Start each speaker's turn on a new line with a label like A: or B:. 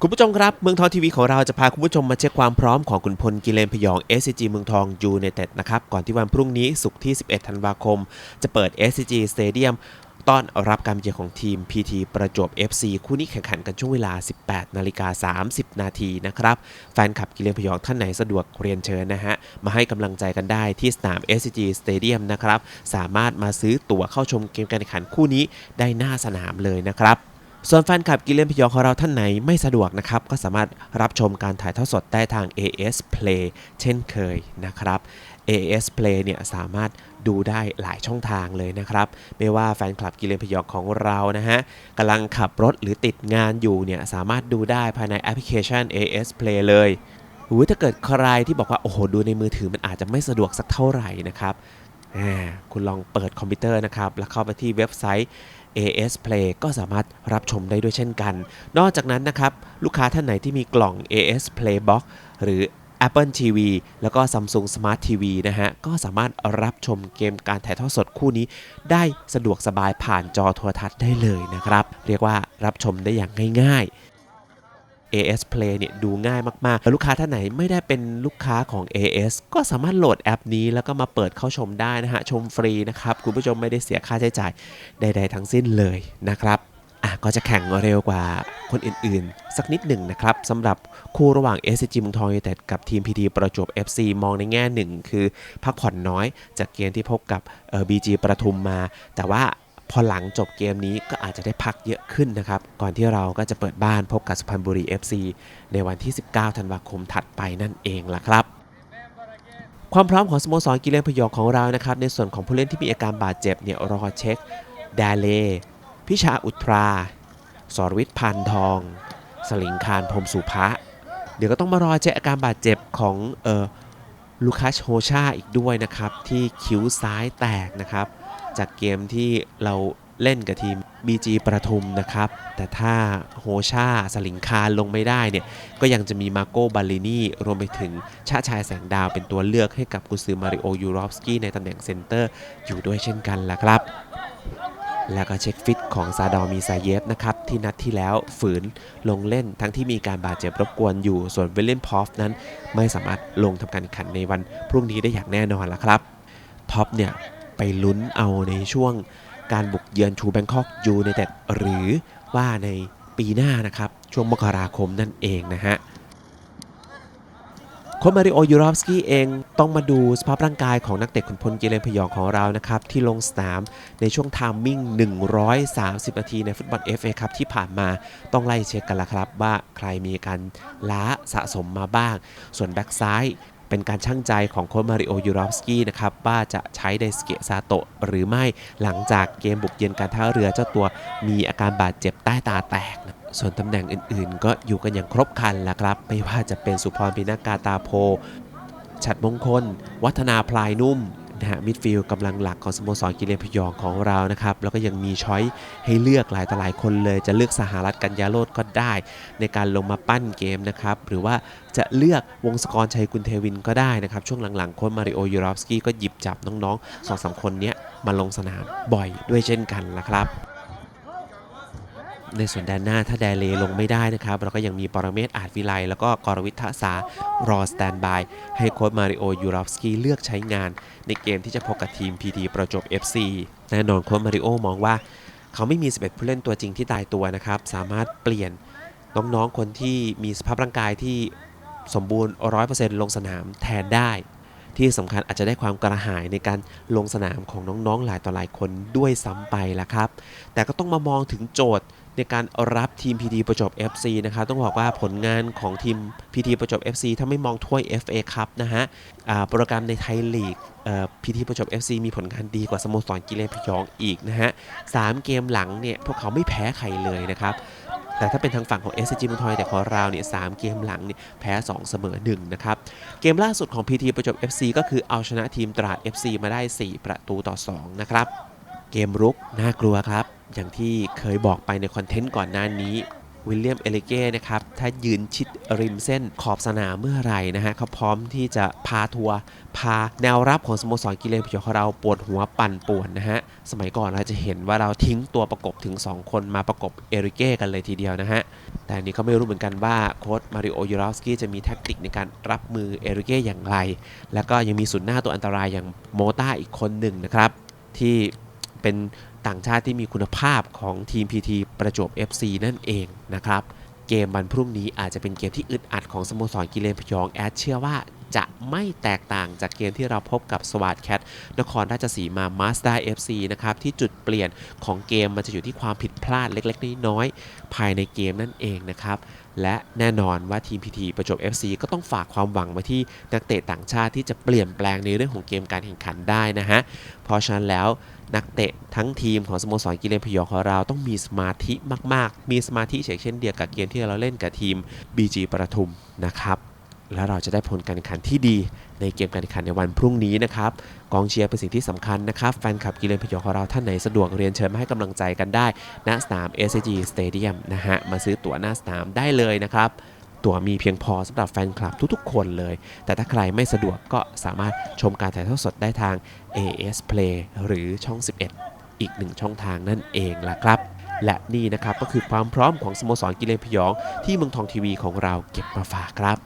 A: คุณผู้ชมครับ เมืองทองทีวีของเราจะพาคุณผู้ชมมาเช็คความพร้อมของขุนพลกิเลนพยอง SCG เมืองทองยูไนเต็ดนะครับ ก่อนที่วันพรุ่งนี้ศุกร์ที่ 11 ธันวาคม จะเปิด SCG Stadium ต้อนรับการเยือนของทีม PT ประจวบ FC คู่นี้แข่งขันกันช่วงเวลา 18 นาฬิกา 30 นาทีนะครับ แฟนคลับกิเลนพยองท่านไหนสะดวกเรียนเชิญนะฮะ มาให้กำลังใจกันได้ที่สนาม SCG Stadium นะครับ สามารถมาซื้อตั๋วเข้าชมเกมการแข่งขันคู่นี้ได้หน้าสนามเลยนะครับ ส่วนแฟนคลับกิเลนพยองของเราท่านไหนไม่สะดวกนะครับ ก็สามารถรับชมการถ่ายทอดสดได้ทาง AS Play เช่นเคยนะครับ AS Play เนี่ยสามารถดูได้หลายช่องทางเลยนะครับ ไม่ว่าแฟนคลับกิเลนพยองของเรานะฮะกำลังขับรถหรือติดงานอยู่เนี่ยสามารถดูได้ภายในแอปพลิเคชัน AS Play เลยหรือถ้าเกิดใครที่บอกว่า โอ้โห ดูในมือถือมันอาจจะไม่สะดวกสักเท่าไหร่นะครับ คุณลองเปิดคอมพิวเตอร์นะครับ แล้วเข้าไปที่เว็บไซต์ AS Play ก็สามารถรับชมได้ด้วยเช่นกัน นอกจากนั้นนะครับ ลูกค้าท่านไหนที่มีกล่อง AS Play Box หรือ Apple TV แล้วก็ Samsung Smart TV นะฮะ ก็สามารถรับชมเกมการถ่ายทอดสดคู่นี้ ได้สะดวกสบายผ่านจอโทรทัศน์ได้เลยนะครับ เรียกว่ารับชมได้อย่างง่ายๆ AS Play เนี่ยดูง่ายมากๆ แล้วลูกค้าท่านไหนไม่ได้เป็นลูกค้าของ AS ก็สามารถโหลดแอปนี้แล้วก็มาเปิดเข้าชมได้นะฮะ ชมฟรีนะครับ คุณผู้ชมไม่ได้เสียค่าใช้จ่ายใดๆทั้งสิ้นเลยนะครับอะก็จะแข่งเร็วกว่าคนอื่นๆ สักนิดหนึ่งนะครับสำหรับคู่ระหว่าง SCG เมืองทองยูเต็ดกับทีม PT ประจวบ FC มองในแง่หนึ่งคือพักผ่อนน้อยจากเกมที่พบกับเอ่อ BG ประทุมมา แต่ว่า พอหลังจบเกมนี้ก็อาจจะได้พักเยอะขึ้นนะครับ ก่อนที่เราก็จะเปิดบ้านพบกับสุพรรณบุรี FC ในวันที่ 19 ธันวาคมถัดไปนั่นเองล่ะครับ ความพร้อมของสโมสรกิเลนพยองของเรานะครับ ในส่วนของผู้เล่นที่มีอาการบาดเจ็บเนี่ยรอเช็คดาเลพิชาอุตรา สรวิทย์พานทอง สลิงคารพรมสุภะเดี๋ยวก็ต้องมารอเช็คอาการบาดเจ็บของเออลูคัสโฮชาอีกด้วยนะครับ ที่คิ้วซ้ายแตกนะครับ จากเกมที่เราเล่นกับทีม BG ประทุมนะครับ แต่ถ้าโฮชาสลิงคารลงไม่ได้เนี่ย ก็ยังจะมีมาโกบาลินีรวมไปถึงชาชายแสงดาวเป็นตัวเลือกให้กับกุซือมาริโอยูรอฟสกี้ในตำแหน่งเซนเตอร์อยู่ด้วยเช่นกันล่ะครับ แล้วก็เช็คฟิตของซาดอมีซาเยฟนะครับ ที่นัดที่แล้วฝืนลงเล่นทั้งที่มีการบาดเจ็บรบกวนอยู่ส่วนเวลเลนพอฟนั้น ไม่สามารถลงทำการแข่งขันในวันพรุ่งนี้ได้อย่างแน่นอนล่ะครับท็อปเนี่ย ไปลุ้นเอาในช่วงการบุกเยือนชูแบงคอกยูในเต็ดหรือว่าในปีหน้านะครับ ช่วงมกราคมนั่นเองนะฮะโคมาริโอยูรอฟสกี้เองต้องมาดูสภาพร่างกายของนักเตะขุนพลกิเลนพยองของเรานะครับ ที่ลงสนามในช่วงทามมิ่ง 130 นาทีในฟุตบอล FA ครับที่ผ่านมาต้องไล่เช็คกันละครับ ว่าใครมีการล้าสะสมมาบ้าง ส่วนแบ็กซ้าย เป็นการช่างใจของโค้ชมาริโอยูรอฟสกี้นะครับว่าจะใช้ไดสเกะซาโตะหรือไม่หลังจากเกมบุกเยือนการท่าเรือเจ้าตัวมีอาการบาดเจ็บใต้ตาแตกนะส่วนตำแหน่งอื่นๆ ก็อยู่กันอย่างครบครันแล้วครับ ไม่ว่าจะเป็นสุพรพินากาตาโพ ฉัดมงคล วัฒนาพลายนุ่ม นะฮะมิดฟิลด์กำลังหลักของสโมสรกิเลนพยองของเรานะครับแล้วก็ยังมีช้อยให้เลือกหลายต่อหลายคนเลย จะเลือกสหรัฐกัญญาโรดก็ได้ ในการลงมาปั้นเกมนะครับหรือว่าจะเลือกวงศกรชัยกุลเทวินก็ได้นะครับช่วงหลังๆโค้ชมาริโอยูรอฟสกี้ก็หยิบจับน้องๆสองสามคนนี้มาลงสนามบ่อยด้วยเช่นกันละครับ ในส่วนแดนหน้าถ้าแดเลลงไม่ได้นะครับ เราก็ยังมีปรเมศอาจวิไลแล้วก็กรวิทธสารอสแตนบาย ให้โค้ชมาริโอยูรอฟสกี้เลือกใช้งาน ในเกมที่จะพบกับทีม PT ประจบ FC แน่นอนโค้ชมาริโอมองว่า เขาไม่มี 11 ผู้เล่นตัวจริงที่ตายตัวนะครับ สามารถเปลี่ยนน้องๆคนที่มีสภาพร่างกายที่สมบูรณ์ 100%ลงสนามแทนได้ ที่สำคัญอาจจะได้ความกระหายในการลงสนามของน้องๆหลายต่อหลายคนด้วยซ้ำไปละครับ แต่ก็ต้องมามองถึงโจทย์ ในการรับทีม PT ประจบ FC นะครับต้องบอกว่าผลงานของทีม PT ประจบ FC ถ้าไม่มองถ้วย FA ครับนะฮะโปรแกรมในไทยลีกเอ่อ PT ประจบ FC มีผลงานดีกว่าสโมสรกิเลนพยองอีกนะฮะสามเกมหลังเนี่ยพวกเขาไม่แพ้ใครเลยนะครับแต่ถ้าเป็นทางฝั่งของ SCG เมืองทองแต่ของเราเนี่ยสามเกมหลังเนี่ยแพ้ 2 เสมอ 1 นะครับ เกมล่าสุดของ PT ประจบ FC ก็คือเอาชนะทีมตราด FC มาได้ 4 ประตูต่อ 2 นะครับ เกมรุกน่ากลัวครับ อย่างที่เคยบอกไปในคอนเทนต์ก่อนหน้านี้วิลเลียมเอลิเก้นะครับ ถ้ายืนชิดริมเส้นขอบสนามเมื่อไหร่นะฮะเขาพร้อมที่จะพาทัวร์พาแนวรับของสโมสรกิเลนพยองของเราปวดหัวปั่นป่วนนะฮะ สมัยก่อนเราจะเห็นว่าเราทิ้งตัวประกบถึง 2 คนมาประกบเอริเก้กันเลยทีเดียวนะฮะ แต่อันนี้ก็ไม่รู้เหมือนกันว่าโค้ชมาริโอยูรอฟสกี้จะมีแท็กติกในการรับมือเอริเก้อย่างไร แล้วก็ยังมีศูนย์หน้าตัวอันตรายอย่างโมต้าอีกคนหนึ่งนะครับที่ เป็นต่างชาติที่มีคุณภาพของทีม PT ประจวบ FC นั่นเองนะครับ เกมวันพรุ่งนี้อาจจะเป็นเกมที่อึดอัดของสโมสรกิเลนพยองแอดเชื่อว่าจะไม่แตกต่างจากเกมที่เราพบกับสวัสดแคทนครราชสีมามาสด้า FC นะครับ ที่จุดเปลี่ยนของเกมมันจะอยู่ที่ความผิดพลาดเล็กๆ น้อยๆภายในเกมนั่นเองนะครับ และแน่นอนว่าทีมพีทีประจวบ FC ก็ต้องฝากความหวังไว้ที่นักเตะต่างชาติที่จะเปลี่ยนแปลงในเรื่องของเกมการแข่งขันได้นะฮะ เพราะฉะนั้นแล้วนักเตะทั้งทีมของสโมสรกิเลนพยองของเราต้องมีสมาธิมาก ๆ มีสมาธิเช่นเดียวกับเกมที่เราเล่นกับทีม BG ประทุมนะครับ แล้วเราจะได้ผลการแข่งขันที่ดีในเกมการแข่งขันในวันพรุ่งนี้นะครับกองเชียร์เป็นสิ่งที่สำคัญนะครับ แฟนคลับกิเลนพยองของเราท่านไหนสะดวกเรียนเชิญมาให้กำลังใจกันได้ ณสนาม SCG Stadium นะฮะมาซื้อตั๋วหน้าสนามได้เลยนะครับตั๋วมีเพียงพอสำหรับแฟนคลับทุกๆ คนเลย แต่ถ้าใครไม่สะดวกก็สามารถชมการถ่ายทอดสดได้ทาง AS Play หรือช่อง 11 อีกหนึ่งช่องทางนั่นเองล่ะครับและนี่นะครับก็คือความพร้อมของสโมสรกิเลนพยองที่เมืองทองทีวีของเราเก็บมาฝากครับ